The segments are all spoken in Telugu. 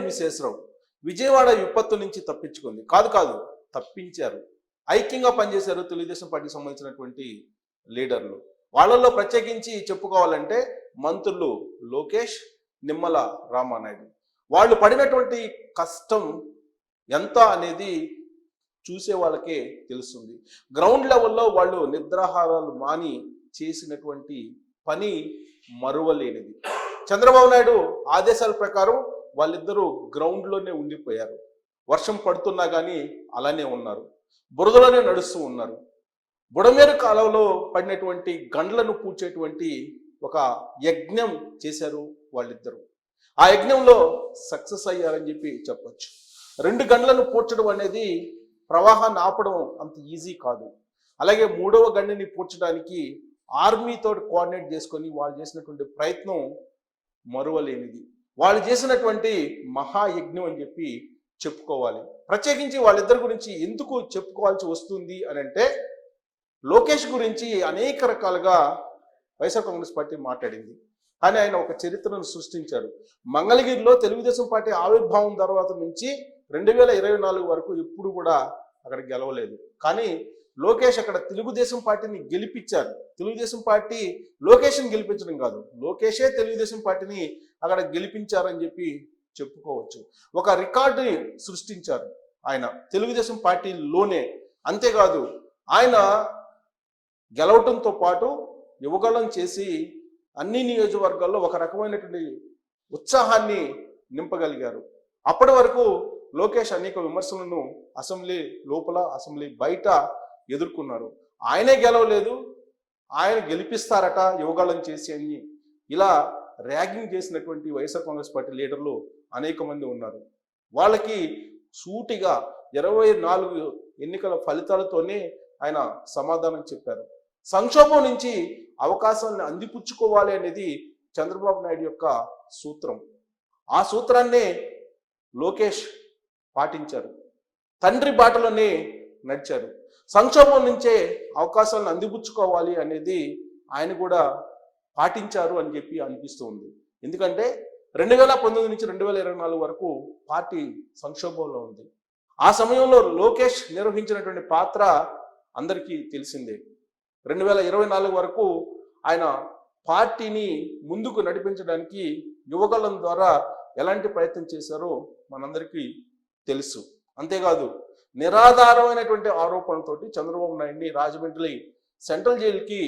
విశేషరావు విజయవాడ విపత్తు నుంచి తప్పించుకుంది. కాదు కాదు తప్పించారు. ఐక్యంగా పనిచేశారు తెలుగుదేశం పార్టీకి సంబంధించినటువంటి లీడర్లు. వాళ్ళల్లో ప్రత్యేకించి చెప్పుకోవాలంటే మంత్రులు లోకేష్ నిమ్మల రామానాయుడు. వాళ్ళు పడినటువంటి కష్టం ఎంత అనేది చూసే వాళ్ళకే తెలుస్తుంది. గ్రౌండ్ లెవెల్లో వాళ్ళు నిద్రాహారాలు మాని చేసినటువంటి పని మరువలేనిది. చంద్రబాబు నాయుడు ఆదేశాల ప్రకారం వాళ్ళిద్దరూ గ్రౌండ్లోనే ఉండిపోయారు. వర్షం పడుతున్నా కానీ అలానే ఉన్నారు. బురదలోనే నడుస్తూ ఉన్నారు. బుడమేరు కాలంలో పడినటువంటి గండ్లను పూడ్చేటువంటి ఒక యజ్ఞం చేశారు వాళ్ళిద్దరూ. ఆ యజ్ఞంలో సక్సెస్ అయ్యారని చెప్పి చెప్పొచ్చు. రెండు గండ్లను పూడ్చడం అనేది ప్రవాహాన్ని ఆపడం అంత ఈజీ కాదు. అలాగే మూడవ గండిని పూడ్చడానికి ఆర్మీతో కోఆర్డినేట్ చేసుకొని వాళ్ళు చేసినటువంటి ప్రయత్నం మరువలేనిది. వాళ్ళు చేసినటువంటి మహాయజ్ఞం అని చెప్పి చెప్పుకోవాలి. ప్రత్యేకించి వాళ్ళిద్దరి గురించి ఎందుకు చెప్పుకోవాల్సి వస్తుంది అని అంటే లోకేష్ గురించి అనేక రకాలుగా వైఎస్ఆర్ కాంగ్రెస్ పార్టీ మాట్లాడింది. కానీ ఆయన ఒక చరిత్రను సృష్టించారు మంగళగిరిలో తెలుగుదేశం పార్టీ ఆవిర్భావం తర్వాత నుంచి రెండు వేల ఇరవై నాలుగు వరకు ఎప్పుడు కూడా అక్కడ గెలవలేదు. కానీ లోకేష్ అక్కడ తెలుగుదేశం పార్టీని గెలిపించారు. తెలుగుదేశం పార్టీ లోకేష్ని గెలిపించడం కాదు. లోకేషే తెలుగుదేశం పార్టీని అక్కడ గెలిపించారని చెప్పి చెప్పుకోవచ్చు. ఒక రికార్డుని సృష్టించారు ఆయన. తెలుగుదేశం పార్టీలోనే. అంతేకాదు ఆయన గెలవటంతో పాటు యువగళం చేసి అన్ని నియోజకవర్గాల్లో ఒక రకమైనటువంటి ఉత్సాహాన్ని నింపగలిగారు. అప్పటి వరకు లోకేష్ అనేక విమర్శలను అసెంబ్లీ లోపల అసెంబ్లీ బయట ఎదుర్కొన్నారు. ఆయనే గెలవలేదు. ఆయన గెలిపిస్తారట యువగాళం చేసి అని ఇలా ర్యాగింగ్ చేసినటువంటి వైఎస్ఆర్ కాంగ్రెస్ పార్టీ లీడర్లు అనేక మంది ఉన్నారు. వాళ్ళకి సూటిగా ఇరవై నాలుగు ఎన్నికల ఫలితాలతోనే ఆయన సమాధానం చెప్పారు. సంక్షోభం నుంచి అవకాశాలను అందిపుచ్చుకోవాలి అనేది చంద్రబాబు నాయుడు యొక్క సూత్రం. ఆ సూత్రాన్నే లోకేష్ పాటించారు. తండ్రి బాటలోనే నడిచారు. సంక్షోభం నుంచే అవకాశాలను అందిపుచ్చుకోవాలి అనేది ఆయన కూడా పాటించారు అని చెప్పి అనిపిస్తుంది. ఎందుకంటే రెండు వేల పంతొమ్మిది నుంచి రెండు వేల ఇరవై నాలుగు వరకు పార్టీ సంక్షోభంలో ఉంది. ఆ సమయంలో లోకేష్ నిర్వహించినటువంటి పాత్ర అందరికీ తెలిసిందే. రెండు వేల ఇరవై నాలుగు వరకు ఆయన పార్టీని ముందుకు నడిపించడానికి యువకులం ద్వారా ఎలాంటి ప్రయత్నం చేశారో మనందరికీ తెలుసు. అంతేకాదు నిరాధారమైనటువంటి ఆరోపణలతోటి చంద్రబాబు నాయుడిని రాజమండ్రి సెంట్రల్ జైలుకి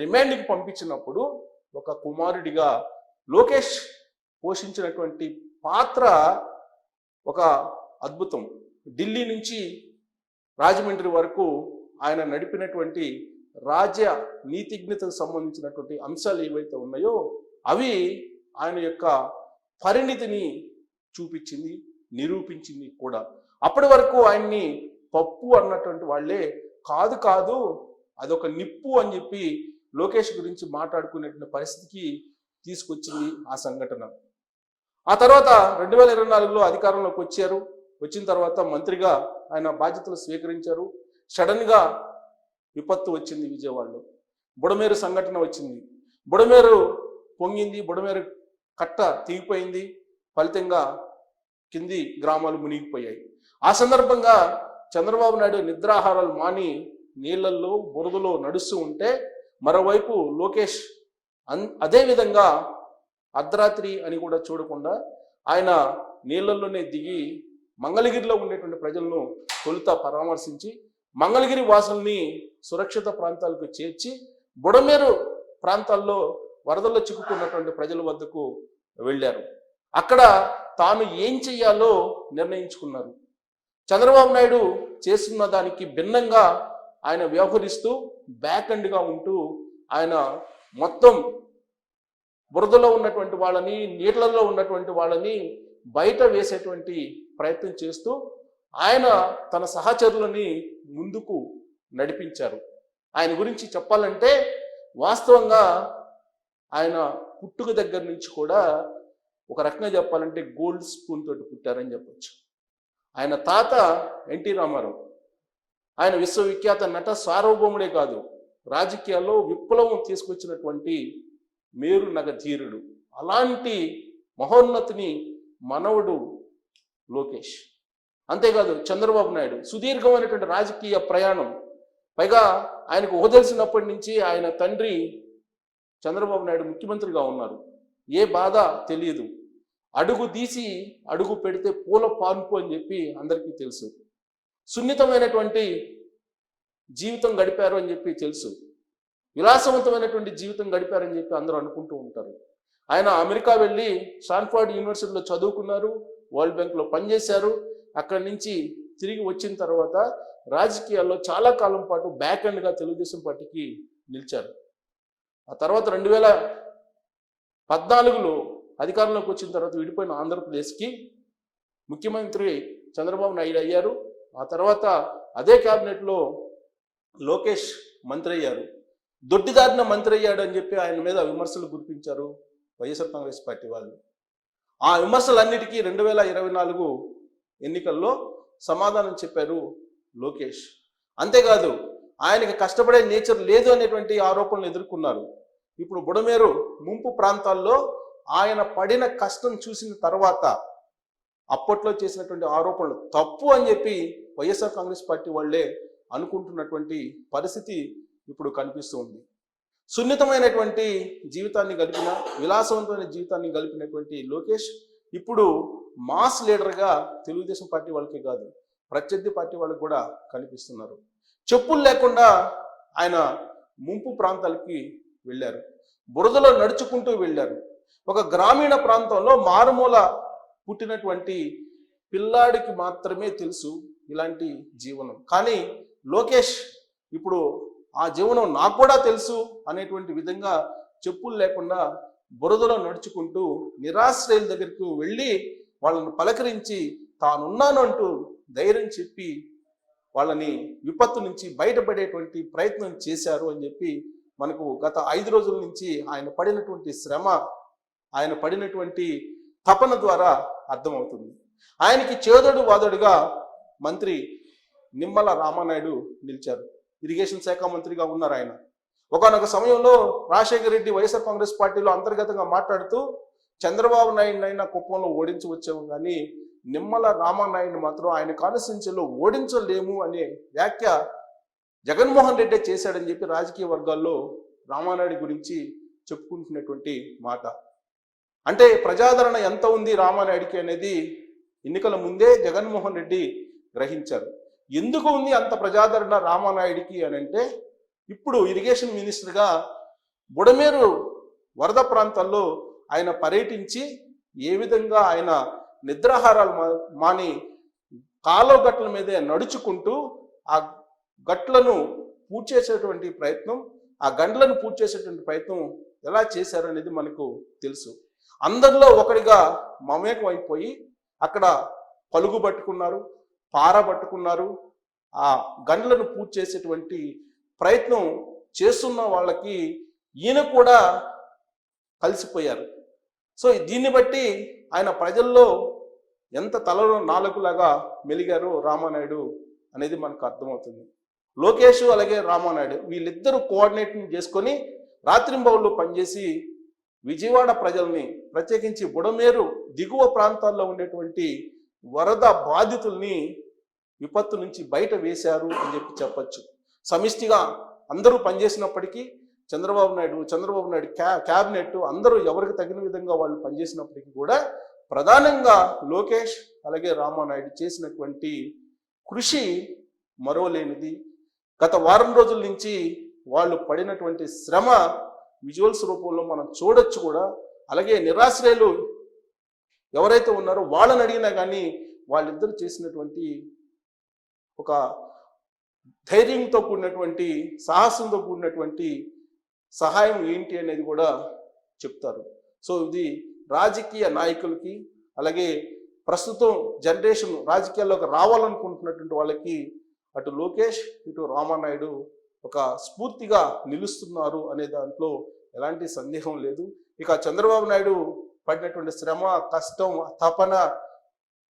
రిమాండ్కి పంపించినప్పుడు ఒక కుమారుడిగా లోకేష్ పోషించినటువంటి పాత్ర ఒక అద్భుతం. ఢిల్లీ నుంచి రాజమండ్రి వరకు ఆయన నడిపినటువంటి రాజ్య నీతిజ్ఞతకు సంబంధించినటువంటి అంశాలు ఏవైతే ఉన్నాయో అవి ఆయన యొక్క పరిణితిని చూపించింది నిరూపించింది కూడా. అప్పటి వరకు ఆయన్ని పప్పు అన్నటువంటి వాళ్ళే కాదు కాదు అదొక నిప్పు అని చెప్పి లోకేష్ గురించి మాట్లాడుకునేటువంటి పరిస్థితికి తీసుకొచ్చింది ఆ సంఘటన. ఆ తర్వాత రెండు వేల ఇరవై నాలుగులో అధికారంలోకి వచ్చారు. వచ్చిన తర్వాత మంత్రిగా ఆయన బాధ్యతలు స్వీకరించారు. సడన్గా విపత్తు వచ్చింది విజయవాడలో. బుడమేరు సంఘటన వచ్చింది. బుడమేరు పొంగింది బుడమేరు కట్ట తెగిపోయింది. ఫలితంగా కింది గ్రామాలు మునిగిపోయాయి. ఆ సందర్భంగా చంద్రబాబు నాయుడు నిద్రాహారాలు మాని నీళ్ళలో బురదలో నడుస్తూ ఉంటే మరోవైపు లోకేష్ అన్ అదే విధంగా అర్ధరాత్రి అని కూడా చూడకుండా ఆయన నీళ్ళలోనే దిగి మంగళగిరిలో ఉండేటువంటి ప్రజలను తొలుత పరామర్శించి మంగళగిరి వాసుల్ని సురక్షిత ప్రాంతాలకు చేర్చి బుడమేరు ప్రాంతాల్లో వరదల్లో చిక్కుకున్నటువంటి ప్రజల వద్దకు వెళ్ళారు. అక్కడ తాను ఏం చెయ్యాలో నిర్ణయించుకున్నారు. చంద్రబాబు నాయుడు చేస్తున్న దానికి భిన్నంగా ఆయన వ్యవహరిస్తూ బ్యాక్ అండ్గా ఉంటూ ఆయన మొత్తం బురదలో ఉన్నటువంటి వాళ్ళని నీళ్ళలో ఉన్నటువంటి వాళ్ళని బయట వేసేటువంటి ప్రయత్నం చేస్తూ ఆయన తన సహచరులని ముందుకు నడిపించారు. ఆయన గురించి చెప్పాలంటే వాస్తవంగా ఆయన పుట్టుక దగ్గర నుంచి కూడా ఒక రకంగా చెప్పాలంటే గోల్డ్ స్పూన్ తోటి పుట్టారని చెప్పొచ్చు. ఆయన తాత ఎన్టీ రామారావు. ఆయన విశ్వవిఖ్యాత నట సార్వభౌముడే కాదు. రాజకీయాల్లో విప్లవం తీసుకొచ్చినటువంటి మేరు నగధీరుడు అలాంటి మహోన్నతిని మనవడు లోకేష్. అంతేకాదు చంద్రబాబు నాయుడు. సుదీర్ఘమైనటువంటి రాజకీయ ప్రయాణం. పైగా ఆయనకు ఓదలిసినప్పటి నుంచి ఆయన తండ్రి చంద్రబాబు నాయుడు ముఖ్యమంత్రిగా ఉన్నారు. ఏ బాధ తెలియదు. అడుగు తీసి అడుగు పెడితే పూల పాన్పు అని చెప్పి అందరికీ తెలుసు. సున్నితమైనటువంటి జీవితం గడిపారు అని చెప్పి తెలుసు. విలాసవంతమైనటువంటి జీవితం గడిపారని చెప్పి అందరూ అనుకుంటూ ఉంటారు. ఆయన అమెరికా వెళ్ళి స్టాన్ఫర్డ్ యూనివర్సిటీలో చదువుకున్నారు వరల్డ్ బ్యాంక్లో పనిచేశారు. అక్కడి నుంచి తిరిగి వచ్చిన తర్వాత రాజకీయాల్లో చాలా కాలం పాటు బ్యాక్గా తెలుగుదేశం పార్టీకి నిలిచారు. ఆ తర్వాత రెండు వేల పద్నాలుగులో అధికారంలోకి వచ్చిన తర్వాత విడిపోయిన ఆంధ్రప్రదేశ్కి ముఖ్యమంత్రి చంద్రబాబు నాయుడు అయ్యారు. ఆ తర్వాత అదే క్యాబినెట్లో లోకేష్ మంత్రి అయ్యారు. దొడ్డిదారిన మంత్రి అయ్యాడు అని చెప్పి ఆయన మీద విమర్శలు గుర్తించారు వైఎస్ఆర్ కాంగ్రెస్ పార్టీ వాళ్ళు. ఆ విమర్శలన్నిటికీ రెండు వేల ఇరవై నాలుగు ఎన్నికల్లో సమాధానం చెప్పారు లోకేష్. అంతేకాదు ఆయనకి కష్టపడే నేచర్ లేదు అనేటువంటి ఆరోపణలు ఎదుర్కొన్నారు. ఇప్పుడు బుడమేరు ముంపు ప్రాంతాల్లో ఆయన పడిన కష్టం చూసిన తర్వాత అప్పట్లో చేసినటువంటి ఆరోపణలు తప్పు అని చెప్పి వైఎస్ఆర్ కాంగ్రెస్ పార్టీ వాళ్ళే అనుకుంటున్నటువంటి పరిస్థితి ఇప్పుడు కనిపిస్తూ ఉంది. సున్నితమైనటువంటి జీవితాన్ని గడిపిన విలాసవంతమైన జీవితాన్ని గడిపినటువంటి లోకేష్ ఇప్పుడు మాస్ లీడర్గా తెలుగుదేశం పార్టీ వాళ్ళకే కాదు ప్రత్యర్థి పార్టీ వాళ్ళకి కూడా కనిపిస్తున్నారు. చెప్పులు లేకుండా ఆయన ముంపు ప్రాంతాలకి వెళ్ళారు. బురదలో నడుచుకుంటూ వెళ్ళారు. ఒక గ్రామీణ ప్రాంతంలో మారుమూల పుట్టినటువంటి పిల్లాడికి మాత్రమే తెలుసు ఇలాంటి జీవనం. కానీ లోకేష్ ఇప్పుడు ఆ జీవనం నాకు కూడా తెలుసు అనేటువంటి విధంగా చెప్పులు లేకుండా బురదలో నడుచుకుంటూ నిరాశ్రయుల దగ్గరకు వెళ్ళి వాళ్ళని పలకరించి తానున్నాను అంటూ ధైర్యం చెప్పి వాళ్ళని విపత్తు నుంచి బయటపడేటువంటి ప్రయత్నం చేశారు అని చెప్పి మనకు గత ఐదు రోజుల నుంచి ఆయన పడినటువంటి శ్రమ ఆయన పడినటువంటి తపన ద్వారా అర్థమవుతుంది. ఆయనకి చేదోడు వాదోడుగా మంత్రి నిమ్మల రామానాయుడు నిలిచారు. ఇరిగేషన్ శాఖ మంత్రిగా ఉన్నారు ఆయన. ఒకనొక సమయంలో రాజశేఖర రెడ్డి వైఎస్ఆర్ కాంగ్రెస్ పార్టీలో అంతర్గతంగా మాట్లాడుతూ చంద్రబాబు నాయుడు అయినా కుప్పంలో ఓడించి వచ్చాము కానీ నిమ్మల రామానాయుడు మాత్రం ఆయన కాన్స్టిట్యున్సీలో ఓడించలేము అనే వ్యాఖ్య జగన్మోహన్ రెడ్డి చేశాడని చెప్పి రాజకీయ వర్గాల్లో రామానాయుడు గురించి చెప్పుకుంటున్నటువంటి మాట. అంటే ప్రజాదరణ ఎంత ఉంది రామానాయుడికి అనేది ఎన్నికల ముందే జగన్మోహన్ రెడ్డి గ్రహించారు. ఎందుకు ఉంది అంత ప్రజాదరణ రామానాయుడికి అని అంటే ఇప్పుడు ఇరిగేషన్ మినిస్టర్గా బుడమేరు వరద ప్రాంతాల్లో ఆయన పర్యటించి ఏ విధంగా ఆయన నిద్రాహారాలు మా- మాని కాలో గట్ల మీదే నడుచుకుంటూ ఆ గట్లను పూర్తి చేసేటువంటి ప్రయత్నం ఆ గండ్లను పూర్తి చేసేటువంటి ప్రయత్నం ఎలా చేశారనేది మనకు తెలుసు. అందరిలో ఒకరిగా మమేకం అయిపోయి అక్కడ పలుగు పట్టుకున్నారు పార పట్టుకున్నారు. ఆ గండ్లను పూర్తి చేసేటువంటి ప్రయత్నం చేస్తున్న వాళ్ళకి ఈయన కూడా కలిసిపోయారు. సో దీన్ని బట్టి ఆయన ప్రజల్లో ఎంత తలలో నాలుగులాగా మెలిగారో రామానాయుడు అనేది మనకు అర్థమవుతుంది. లోకేష్ అలాగే రామానాయుడు వీళ్ళిద్దరూ కోఆర్డినేటింగ్ చేసుకొని రాత్రింబౌళ్ళు పనిచేసి విజయవాడ ప్రజల్ని ప్రత్యేకించి బుడమేరు దిగువ ప్రాంతాల్లో ఉండేటువంటి వరద బాధితుల్ని విపత్తు నుంచి బయట వేశారు అని చెప్పి చెప్పచ్చు. సమిష్టిగా అందరూ పనిచేసినప్పటికీ చంద్రబాబు నాయుడు చంద్రబాబు నాయుడు క్యా క్యాబినెట్ అందరూ ఎవరికి తగిన విధంగా వాళ్ళు పనిచేసినప్పటికీ కూడా ప్రధానంగా లోకేష్ అలాగే రామానాయుడు చేసినటువంటి కృషి మరోలేనిది గత వారం రోజుల నుంచి వాళ్ళు పడినటువంటి శ్రమ విజువల్స్ రూపంలో మనం చూడొచ్చు కూడా. అలాగే నిరాశ్రయులు ఎవరైతే ఉన్నారో వాళ్ళని అడిగినా కానీ వాళ్ళిద్దరు చేసినటువంటి ఒక ధైర్యంతో కూడినటువంటి సాహసంతో కూడినటువంటి సహాయం ఏంటి అనేది కూడా చెప్తారు. సో ఇది రాజకీయ నాయకులకి అలాగే ప్రస్తుతం జనరేషన్ రాజకీయాల్లోకి రావాలనుకుంటున్నటువంటి వాళ్ళకి అటు లోకేష్ ఇటు రామానాయుడు ఒక స్ఫూర్తిగా నిలుస్తున్నారు అనే దాంట్లో ఎలాంటి సందేహం లేదు. ఇక చంద్రబాబు నాయుడు పడినటువంటి శ్రమ కష్టం తపన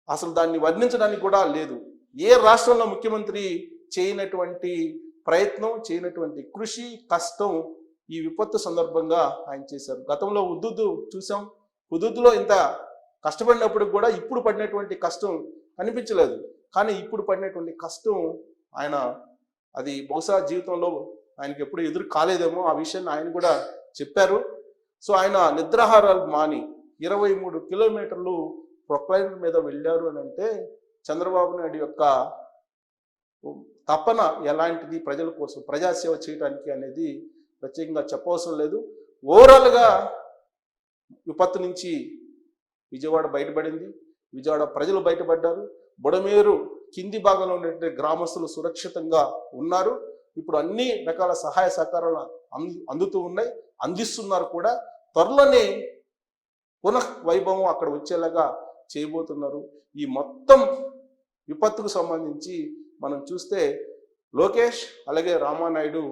అసలు దాన్ని వర్ణించడానికి కూడా లేదు. ఏ రాష్ట్రంలో ముఖ్యమంత్రి చేయనటువంటి ప్రయత్నం చేయనటువంటి కృషి కష్టం ఈ విపత్తు సందర్భంగా ఆయన చేశారు. గతంలో ఉద్దుద్దు చూసాం. ఉదుద్దులో ఇంత కష్టపడినప్పుడు కూడా ఇప్పుడు పడినటువంటి కష్టం కనిపించలేదు. కానీ ఇప్పుడు పడినటువంటి కష్టం ఆయన అది బహుశా జీవితంలో ఆయనకి ఎప్పుడు ఎదురు కాలేదేమో ఆ విషయాన్ని ఆయన కూడా చెప్పారు. సో ఆయన నిద్రాహారాలు మాని ఇరవై మూడు కిలోమీటర్లు ప్రొక్లైన్ మీద వెళ్ళారు అని అంటే చంద్రబాబు నాయుడు యొక్క తపన ఎలాంటిది? ప్రజల కోసం ప్రజాసేవ చేయడానికి అనేది ప్రత్యేకంగా చెప్పవసరం లేదు. ఓవరాల్గా విపత్తు నుంచి విజయవాడ బయటపడింది. విజయవాడ ప్రజలు బయటపడ్డారు. బుడమేరు కింది భాగంలో ఉన్నటువంటి గ్రామస్తులు సురక్షితంగా ఉన్నారు. ఇప్పుడు అన్ని రకాల సహాయ సహకారాలు అందుతూ ఉన్నాయి. అందిస్తున్నారు కూడా. త్వరలోనే పునః వైభవం అక్కడ వచ్చేలాగా చేయబోతున్నారు. ఈ మొత్తం విపత్తుకు సంబంధించి మనం చూస్తే లోకేష్ అలాగే రామానాయుడు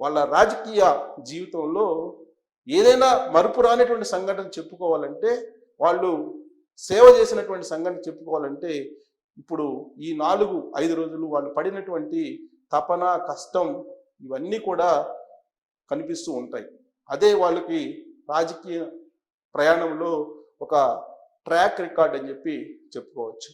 వాళ్ళ రాజకీయ జీవితంలో ఏదైనా మరుపు రానటువంటి సంఘటన చెప్పుకోవాలంటే వాళ్ళు సేవ చేసినటువంటి సంఘటన చెప్పుకోవాలంటే ఇప్పుడు ఈ నాలుగు ఐదు రోజులు వాళ్ళు పడినటువంటి తపన కష్టం ఇవన్నీ కూడా కనిపిస్తూ ఉంటాయి. అదే వాళ్ళకి రాజకీయ ప్రయాణంలో ఒక ట్రాక్ రికార్డ్ అని చెప్పి చెప్పుకోవచ్చు.